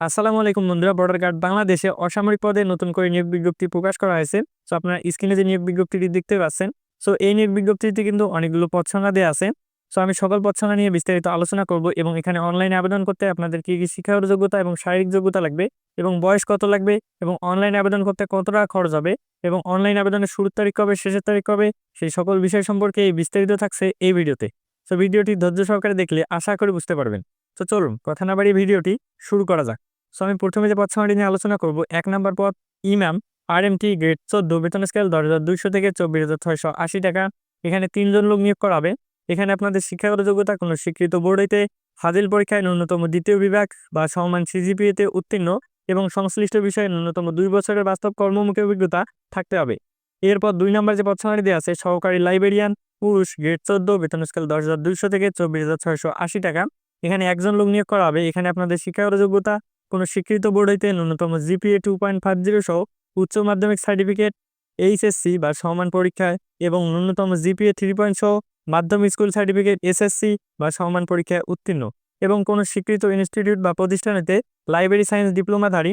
আসসালামু আলাইকুম বন্ধুরা বর্ডার গার্ড বাংলাদেশে অসামরিক পদে নতুন করে নিয়োগ বিজ্ঞপ্তি প্রকাশ করা হয়েছে। সো আপনারা স্ক্রিনে যে নিয়োগ বিজ্ঞপ্তিটি দেখতে পাচ্ছেন সো এই নিয়োগ বিজ্ঞপ্তিতে কিন্তু অনেকগুলো পদ দেওয়া আছে। সো আমি সকল পদ নিয়ে বিস্তারিত আলোচনা করব এবং এখানে অনলাইনে আবেদন করতে আপনাদের কি কি শিক্ষাগত যোগ্যতা এবং শারীরিক যোগ্যতা লাগবে এবং বয়স কত লাগবে এবং অনলাইনে আবেদন করতে কত টাকা খরচ হবে এবং অনলাইন আবেদনের শুরুর তারিখ কবে, শেষের তারিখ কবে, সেই সকল বিষয় সম্পর্কে বিস্তারিত থাকছে এই ভিডিওতে। সো ভিডিওটি ধৈর্য সহকারে দেখলে আশা করি বুঝতে পারবেন। তো চলুন, কথা না বাড়িয়ে ভিডিওটি শুরু করা যাক। সো আমি প্রথমে যে পদ সংখ্যাটি নিয়ে আলোচনা করব, এক নম্বর পদ ইমাম আর এম টি গ্রেড চোদ্দ, বেতন স্কেল দশ হাজার দুইশো থেকে চব্বিশ হাজার ছয়শো আশি টাকা। এখানে তিনজন লোক নিয়োগ করা হবে। এখানে আপনাদের শিক্ষাগত যোগ্যতা, কোনো স্বীকৃত বোর্ড হইতে ফাজিল পরীক্ষায় ন্যূনতম দ্বিতীয় বিভাগ বা সমান সিজিপিএতে উত্তীর্ণ এবং সংশ্লিষ্ট বিষয়ে ন্যূনতম দুই বছরের বাস্তব কর্মমুখী অভিজ্ঞতা থাকতে হবে। এরপর দুই নম্বর যে পদ সংখ্যাটি দেওয়া আছে, সহকারী লাইব্রেরিয়ান, পুরুষ গ্রেড চোদ্দ, বেতন স্কেল দশ হাজার দুইশো থেকে চব্বিশ হাজার ছয়শো আশি টাকা। এখানে একজন লোক নিয়োগ করা হবে। এখানে আপনাদের শিক্ষাগত যোগ্যতা কোনো স্বীকৃত বোর্ড হইতে ন্যূনতম GPA two point five zero সহ উচ্চ মাধ্যমিক সার্টিফিকেট এইচএসসি বা সমান পরীক্ষায় এবং ন্যূনতম জিপিএ থ্রি পয়েন্ট সহ মাধ্যমিক স্কুল সার্টিফিকেট এসএসসি বা সমান পরীক্ষায় উত্তীর্ণ এবং কোনো স্বীকৃত ইনস্টিটিউট বা প্রতিষ্ঠানেতে লাইব্রেরি সায়েন্স ডিপ্লোমাধারী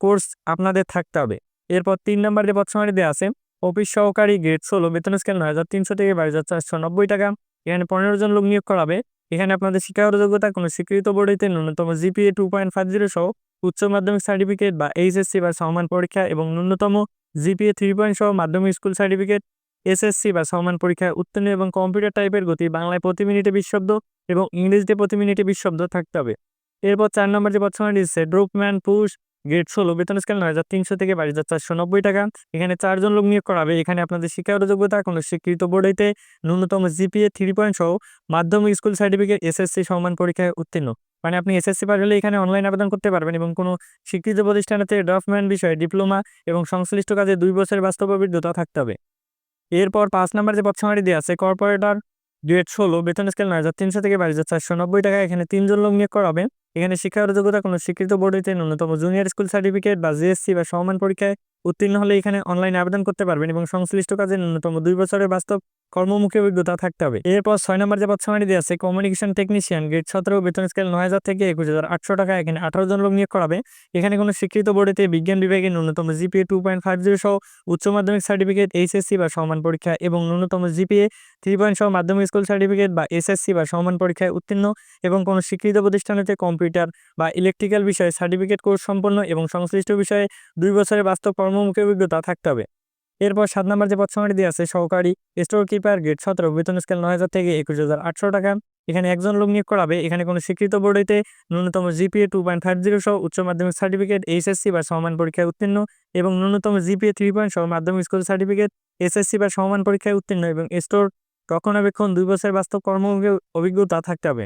কোর্স আপনাদের থাকতে হবে। এরপর তিন নম্বর যে পদসংখ্যাটি দেওয়া আছে অফিস সহকারী গ্রেড ষোলো, বেতন স্কেল নয় হাজার তিনশো থেকে বাইশ হাজার চারশো নব্বই টাকা, এখানে পনেরো জন লোক নিয়োগ করাবে এখানে আপনাদের শিক্ষাগত যোগ্যতা কোনো স্বীকৃত বোর্ড হইতে ন্যূনতম GPA two point five zero সহ উচ্চ মাধ্যমিক সার্টিফিকেট বা এইচএসসি বা সমান পরীক্ষা এবং ন্যূনতম জিপিএ থ্রি পয়েন্ট সহ মাধ্যমিক স্কুল সার্টিফিকেট এসএসসি বা সমান পরীক্ষায় উত্তীর্ণ এবং কম্পিউটার টাইপের গতি বাংলায় প্রতি মিনিটে বিশ শব্দ এবং ইংরেজিতে প্রতি মিনিটে বিশ শব্দ থাকতে হবে। এরপর চার নম্বর যে পদসংখ্যাটি দিচ্ছে ড্রোপম্যান পুরুষ গ্রেড ষোলো, বেতন স্কেল নয় হাজার তিনশো থেকে বাইশ হাজার চারশো নব্বই টাকা। এখানে চারজন লোক নিয়োগ করাবে এখানে আপনাদের শিক্ষাগত যোগ্যতা, কোনো স্বীকৃত বোর্ড হইতে ন্যূনতম জিপিএ থ্রি পয়েন্ট সহ মাধ্যমিক স্কুল সার্টিফিকেট এসএসসি সমান পরীক্ষায় উত্তীর্ণ। মানে আপনি এসএসসি পাস হলে এখানে অনলাইন আবেদন করতে পারবেন এবং কোনো স্বীকৃত প্রতিষ্ঠানেতে ড্রাফটম্যান বিষয়ে ডিপ্লোমা এবং সংশ্লিষ্ট কাজে দুই বছরের বাস্তব অভিজ্ঞতা থাকতে হবে। এরপর পাঁচ নম্বর যে পদসংখ্যাটি দেওয়া আছে কর্পোরেটর গ্রেড ষোলো, বেতন স্কেল নয় হাজার তিনশো থেকে বাইশ হাজার চারশো নব্বই টাকা। এখানে তিনজন লোক নিয়োগ করা হবে। এখানে শিক্ষাগত যোগ্যতা কোনো স্বীকৃত বোর্ড হইতে ন্যূনতম জুনিয়র স্কুল সার্টিফিকেট বা জিএসসি বা সমান পরীক্ষায় উত্তীর্ণ হলে এখানে অনলাইনে আবেদন করতে পারবেন এবং সংশ্লিষ্ট কাজে ন্যূনতম দুই বছরের বাস্তব কর্মমুখী অভিজ্ঞতা থাকতে হবে। এরপর ছয় নম্বর যে পদসংখ্যাটি দেওয়া আছে কমিউনিকেশন টেকনিশিয়ান গ্রেড সতেরো, বেতন স্কেল নয় হাজার থেকে একুশ হাজার আটশো টাকা এখানে আঠারো জন লোক নিয়োগ করাবে। এখানে কোনো স্বীকৃত বোর্ডেতে বিজ্ঞান বিভাগে ন্যূনতম GPA two point five zero সহ উচ্চ মাধ্যমিক সার্টিফিকেট এইচএসসি বা সমান পরীক্ষা এবং ন্যূনতম জিপিএ থ্রি পয়েন্ট সহ মাধ্যমিক স্কুল সার্টিফিকেট বা এসএসসি বা সমান পরীক্ষায় উত্তীর্ণ এবং কোনো স্বীকৃত প্রতিষ্ঠানেতে কম্পিউটার বা ইলেকট্রিক্যাল বিষয়ে সার্টিফিকেট কোর্স সম্পন্ন এবং সংশ্লিষ্ট বিষয়ে দুই বছরের বাস্তব কর্মমুখী অভিজ্ঞতা থাকতে হবে। এরপর সাত নম্বর যে পদসংখ্যাটি দিয়ে আছে, সহকারী স্টোর কিপার গ্রেড সতেরো, বেতন স্কেল নয় হাজার থেকে একুশ হাজার আটশো টাকা। এখানে একজন লোক নিয়োগ করাবে। এখানে কোনো স্বীকৃত বোর্ড হইতে ন্যূনতম GPA two point five zero সহ উচ্চ মাধ্যমিক সার্টিফিকেট এইচএসসি বা সমান পরীক্ষায় উত্তীর্ণ এবং ন্যূনতম জিপিএ থ্রি পয়েন্ট সহ মাধ্যমিক স্কুল সার্টিফিকেট এসএসসি বা সমান পরীক্ষায় উত্তীর্ণ এবং স্টোর রক্ষণাবেক্ষণ, দুই বছরের বাস্তব কর্মমুখী অভিজ্ঞতা থাকতে হবে।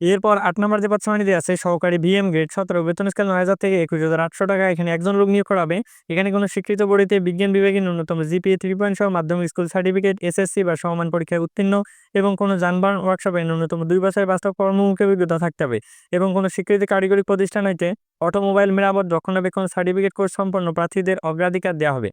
এরপর আট নম্বর যে পদসংখ্যাটি আছে, সহকারী বিএম গ্রেড সতেরো, বেতন স্কেল নয় হাজার থেকে একুশ হাজার আটশো টাকা। এখানে একজন লোক নিয়োগ করাবে। এখানে কোনো স্বীকৃত বোর্ডিতে বিজ্ঞান বিভাগে ন্যূনতম জিপিএ থ্রি পয়েন্ট সহ মাধ্যমিক স্কুল সার্টিফিকেট এসএসসি বা সমান পরীক্ষায় উত্তীর্ণ এবং কোনো যানবাহন ওয়ার্কশপে ন্যূনতম দুই বছরের বাস্তব কর্মমুখী অভিজ্ঞতা থাকতে হবে। এবং কোনো স্বীকৃত কারিগরি প্রতিষ্ঠান হইতে অটোমোবাইল মেরামত রক্ষণাবেক্ষণ সার্টিফিকেট কোর্স সম্পন্ন প্রার্থীদের অগ্রাধিকার দেওয়া হবে।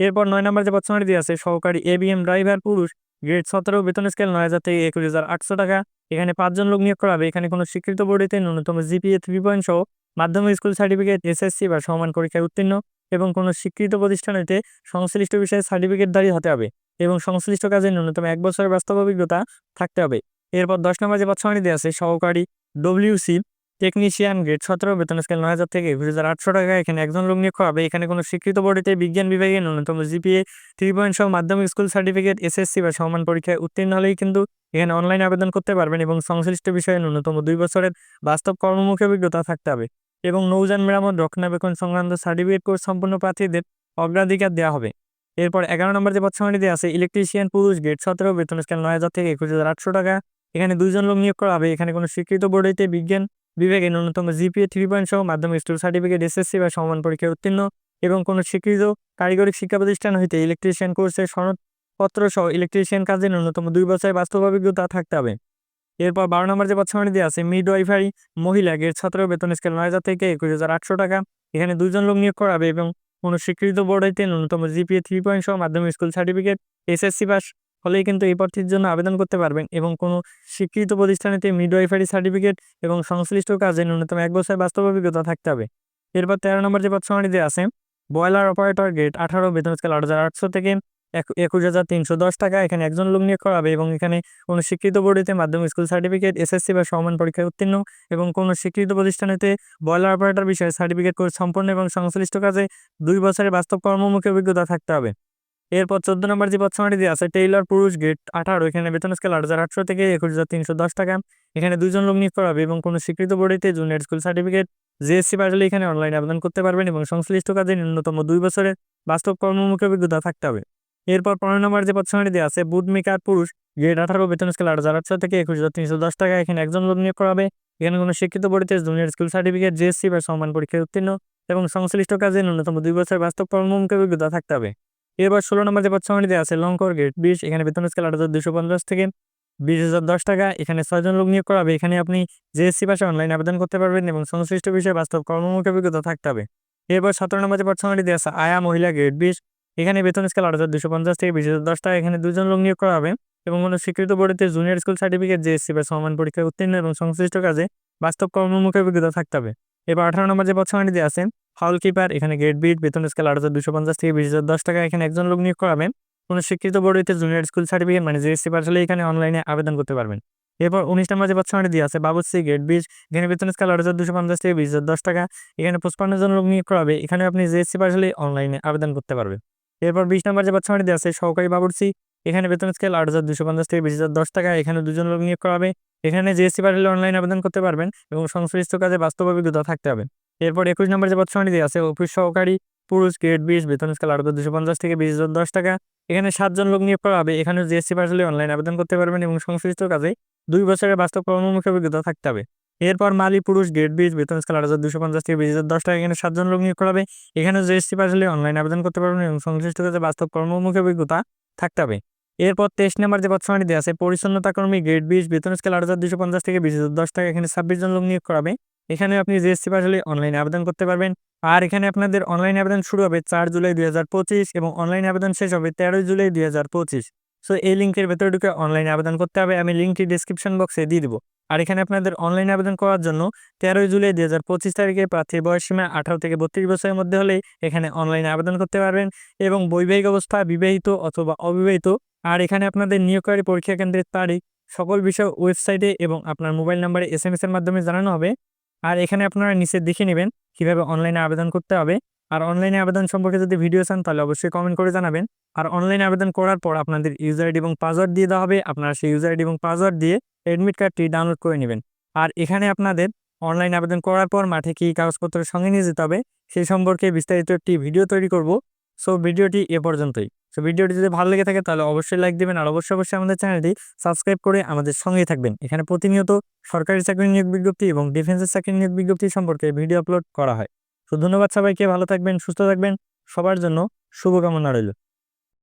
এরপর নয় নম্বর যে পদসংখ্যাটি দিয়ে আছে, সহকারী এবিএম ড্রাইভার পুরুষ গ্রেড সতেরো, বেতন স্কেল নয় হাজার থেকে একুশ হাজার আটশো টাকা। এখানে পাঁচজন লোক নিয়োগ করা হবে। এখানে কোনো স্বীকৃত বোর্ডেতে ন্যূনতম জিপিএ থ্রি পয়েন্ট সহ মাধ্যমিক স্কুল সার্টিফিকেট, এসএসসি বা সমান পরীক্ষায় উত্তীর্ণ এবং কোনো স্বীকৃত প্রতিষ্ঠানেতে সংশ্লিষ্ট বিষয়ে সার্টিফিকেটধারী হতে হবে এবং সংশ্লিষ্ট কাজে ন্যূনতম এক বছরের বাস্তব অভিজ্ঞতা থাকতে হবে। এরপর দশ নম্বর যে দেওয়া আছে, সহকারী ডব্লিউসি টেকনিশিয়ান গ্রেড সতেরো, বেতন স্কেল নয় হাজার থেকে একুশ হাজার আটশো টাকা। এখানে একজন লোক নিয়োগ হবে এখানে কোনো স্বীকৃত বোর্ডেতে বিজ্ঞান বিভাগে ন্যূনতম জিপিএ থ্রি পয়েন্ট সহ মাধ্যমিক স্কুল সার্টিফিকেট এসএসসি বা সমান পরীক্ষায় উত্তীর্ণ হলেই কিন্তু এখানে অনলাইন আবেদন করতে পারবেন এবং সংশ্লিষ্ট বিষয়ে ন্যূনতম দুই বছরের বাস্তব কর্মমুখী অভিজ্ঞতা থাকতে হবে এবং নৌযান মেরামত রক্ষণাবেক্ষণ সংক্রান্ত সার্টিফিকেট কোর্স সম্পন্ন প্রার্থীদের অগ্রাধিকার দেওয়া হবে। এরপর এগারো নম্বর যে পদসংখ্যাটি আছে ইলেকট্রিশিয়ান পুরুষ গ্রেড সতেরো, বেতন স্কেল নয় হাজার থেকে একুশ হাজার আটশো টাকা। এখানে দুইজন লোক নিয়োগ করা হবে। এখানে কোনো স্বীকৃত বোর্ডেতে বিজ্ঞান বিভাগে ন্যূনতম জিপিএ থ্রি পয়েন্ট সহ মাধ্যমিক স্কুল সার্টিফিকেট, এসএসসি বা সমান পরীক্ষায় উত্তীর্ণ এবং কোনো স্বীকৃত কারিগরি শিক্ষা প্রতিষ্ঠান হইতে ইলেকট্রিশিয়ান কোর্সের সনদপত্র সহ ইলেকট্রিশিয়ান কাজে ন্যূনতম দুই বছরের বাস্তব অভিজ্ঞতা থাকতে হবে। এরপর বারো নম্বর যে পদসংখ্যাটি দিয়ে আছে মিড ওয়াইফাই মহিলা গেট ছাত্র বেতন স্কেল নয় হাজার থেকে একুশ হাজার আটশো টাকা, এখানে দুইজন লোক নিয়োগ করাবে এবং কোনো স্বীকৃত বোর্ড হইতে ন্যূনতম জিপিএ থ্রি পয়েন্ট সহ মাধ্যমিক স্কুল সার্টিফিকেট, এসএসসি পাস হলেই কিন্তু এই প্রার্থীর জন্য আবেদন করতে পারবেন এবং কোনো স্বীকৃত প্রতিষ্ঠানেতে মিডওয়াইফারি সার্টিফিকেট এবং সংশ্লিষ্ট কাজে ন্যূনতম এক বছর বাস্তব অভিজ্ঞতা থাকতে হবে। এরপর তেরো নম্বর যে পদ সংখ্যাটি আছে বয়লার অপারেটর গেট আঠারো, বেতন স্কেল আট হাজার আটশো থেকে এক- একুশ হাজার তিনশো দশ টাকা। এখানে একজন লোক নিয়োগ করা হবে এবং এখানে কোনো স্বীকৃত বোর্ডেতে মাধ্যমিক স্কুল সার্টিফিকেট, এসএসসি বা সমান পরীক্ষায় উত্তীর্ণ এবং কোনো স্বীকৃত প্রতিষ্ঠানেতে বয়লার অপারেটর বিষয়ে সার্টিফিকেট কোর্স সম্পন্ন এবং সংশ্লিষ্ট কাজে দুই বছরের বাস্তব কর্মমুখী অভিজ্ঞতা থাকতে হবে। এরপর চোদ্দ নম্বর যে পদসংখ্যাটি দিয়ে আছে, টেইলর, পুরুষ, গেট, আঠারো। এখানে বেতন স্কেল আট হাজার আটশো থেকে একুশ হাজার তিনশো দশ টাকা। এখানে দুজন লোক নিয়োগ করা হবে এবং কোনো স্বীকৃত বোর্ডেতে জুনিয়র স্কুল সার্টিফিকেট জিএসসি পাশলে এখানে অনলাইনে আবেদন করতে পারবেন এবং সংশ্লিষ্ট কাজে ন্যূনতম দুই বছরের বাস্তব কর্মমুখী অভিজ্ঞতা থাকতে হবে। এরপর পনেরো নম্বর যে পদসংখ্যাটি দিয়ে আছে বুট পুরুষ গ্রেড আঠারো, বেতন স্কেল আট হাজার আটশো থেকে একুশ হাজার তিনশো দশ টাকা। এখানে একজন লোক নিয়োগ করা হবে। এখানে কোনো শিক্ষিত বোর্ডেতে জুনিয়র স্কুল সার্টিফিকেট জিএসসি বা সমান পরীক্ষায় উত্তীর্ণ এবং সংশ্লিষ্ট কাজে ন্যূনতম দুই বছর বাস্তব কর্মমুখী অভিজ্ঞতা থাকতে হবে। এরপর ষোলো নম্বর যে পদসংখ্যাটি আছে লঙ্কর গেট বিশ, এখানে বেতন স্কেল আট হাজার দুশো পঞ্চাশ থেকে বিশ হাজার দশ টাকা, এখানে ছয়জন লোক নিয়োগ করা হবে। এখানে আপনি জিএসসি পাশে অনলাইনে আবেদন করতে পারবেন এবং সংশ্লিষ্ট বিষয়ে বাস্তব কর্মমুখী অভিজ্ঞতা থাকতে হবে। এরপর সতেরো নম্বর যে পদসংখ্যাটি আছে, আয়া মহিলা গেট বিশ, এখানে বেতন স্কেল আট হাজার দুশো পঞ্চাশ থেকে বিশ হাজার দশ টাকা, এখানে দুজন লোক নিয়োগ করা হবে এবং কোনো স্বীকৃত বোর্ডেতে জুনিয়র স্কুল সার্টিফিকেট জিএসসি বা সমান পরীক্ষায় উত্তীর্ণ এবং সংশ্লিষ্ট কাজে বাস্তব কর্মমুখী অভিজ্ঞতা থাকতে হবে। এবার আঠারো নম্বর যে পদসংখ্যাটি আছে হল কিপার, এখানে গেট বিট বেতন স্কেল আট হাজার দুশো পঞ্চাশ থেকে বিশ হাজার দশ টাকা। এখানে একজন লোক নিয়োগ করাবেন কোনো শিক্ষিত বোর্ডেতে জুনিয়র স্কুল সার্টিফিকেট মানে জিএসসি পাস হলে এখানে অনলাইনে আবেদন করতে পারবেন। এরপর উনিশ নম্বর যে পদসংখ্যাটি দিয়ে আছে বাবুসি গেট বিশ এখানে বেতন স্কেল আট হাজার দুশো পঞ্চাশ থেকে বিশ হাজার দশ টাকা। এখানে পঁচপান্ন জন লোক নিয়োগ করাবে। এখানে আপনি জিএসসি পাস হলে অনলাইনে আবেদন করতে পারবেন। এরপর বিশ নম্বর যে পদসংখ্যাটি দিয়ে আছে, সহকারী বাবুর্চি, এখানে বেতন স্কেল আট হাজার দুশো পঞ্চাশ থেকে বিশ হাজার দশ টাকা। এখানে দুজন লোক নিয়োগ করাবে। এখানে জিএসসি পাস হলে অনলাইনে আবেদন করতে পারবেন এবং সংশ্লিষ্ট কাজে বাস্তব অভিজ্ঞতা থাকতে হবে। এরপর একুশ নম্বর যে পদসংখ্যাটি আছে, অফিস সহকারী পুরুষ গ্রেড বিশ, বেতন স্কেল হাজার দুশো পঞ্চাশ থেকে বিশ হাজার দশ টাকা। এখানে সাতজন লোক নিয়োগ করা হবে। এখানে জিএসসি পাস হলে অনলাইন আবেদন করতে পারবেন এবং সংশ্লিষ্ট কাজে দুই বছরের বাস্তব কর্মমুখী অভিজ্ঞতা থাকতে হবে। এরপর মালি পুরুষ গ্রেড বিশ, বেতন স্কেল আট হাজার দুশো পঞ্চাশ থেকে বিশ হাজার দশ টাকা। এখানে সাতজন লোক নিয়োগ করা হবে। এখানে জিএসসি পাস হলে অনলাইন আবেদন করতে পারবেন এবং সংশ্লিষ্ট কাজে বাস্তব কর্মমুখী অভিজ্ঞতা থাকতে হবে। এরপর তেইশ নম্বর যে দেওয়া আছে পরিচ্ছন্নতা কর্মী গ্রেড বিশ, বেতন স্কেল আট হাজার দুশো পঞ্চাশ থেকে বিশ হাজার দশ টাকা। এখানে ছাব্বিশ জন লোক নিয়োগ করাবে এখানে আপনি জিএসসি পাস হলে অনলাইনে আবেদন করতে পারবেন। আর এখানে আপনাদের অনলাইন আবেদন শুরু হবে চার জুলাই দুই হাজার পঁচিশ এবং অনলাইন আবেদন শেষ হবে তেরোই জুলাই দুই হাজার পঁচিশ। সো এই লিঙ্কের ভেতরে ঢুকে অনলাইনে আবেদন করতে হবে। আমি লিঙ্কটি ডিসক্রিপশন বক্সে দিয়ে দিব। আর এখানে আপনাদের অনলাইন আবেদন করার জন্য তেরোই জুলাই দুই হাজার পঁচিশ তারিখে প্রার্থীর বয়স সীমা আঠারো থেকে বত্রিশ বছরের মধ্যে হলেই এখানে অনলাইনে আবেদন করতে পারবেন এবং বৈবাহিক অবস্থা বিবাহিত অথবা অবিবাহিত। আর এখানে আপনাদের নিয়োগকারী পরীক্ষা কেন্দ্রের তারিখ, সকল বিষয় ওয়েবসাইটে এবং আপনার মোবাইল নাম্বারে এস এর মাধ্যমে জানানো হবে। আর এখানে আপনারা নিচে দেখে নেবেন কীভাবে অনলাইনে আবেদন করতে হবে। আর অনলাইনে আবেদন সম্পর্কে যদি ভিডিও চান, তাহলে অবশ্যই কমেন্ট করে জানাবেন। আর অনলাইনে আবেদন করার পর আপনাদের ইউজার আইডি এবং পাসওয়ার্ড দিয়ে দেওয়া হবে। আপনারা সেই ইউজার আইডি এবং পাসওয়ার্ড দিয়ে অ্যাডমিট কার্ডটি ডাউনলোড করে নেবেন। আর এখানে আপনাদের অনলাইন আবেদন করার পর মাঠে কী কাগজপত্র সঙ্গে নিয়ে যেতে হবে সেই সম্পর্কে বিস্তারিত একটি ভিডিও তৈরি করব। সো ভিডিওটি এ পর্যন্তই। সো ভিডিওটি যদি ভালো লেগে থাকে, তাহলে অবশ্যই লাইক দেবেন আর অবশ্যই অবশ্যই আমাদের চ্যানেলটি সাবস্ক্রাইব করে আমাদের সঙ্গেই থাকবেন। এখানে প্রতিনিয়ত সরকারি চাকরি নিয়োগ বিজ্ঞপ্তি এবং ডিফেন্সের চাকরি নিয়োগ বিজ্ঞপ্তি সম্পর্কে ভিডিও আপলোড করা হয়। তো ধন্যবাদ সবাইকে, ভালো থাকবেন, সুস্থ থাকবেন। সবার জন্য শুভকামনা রইল।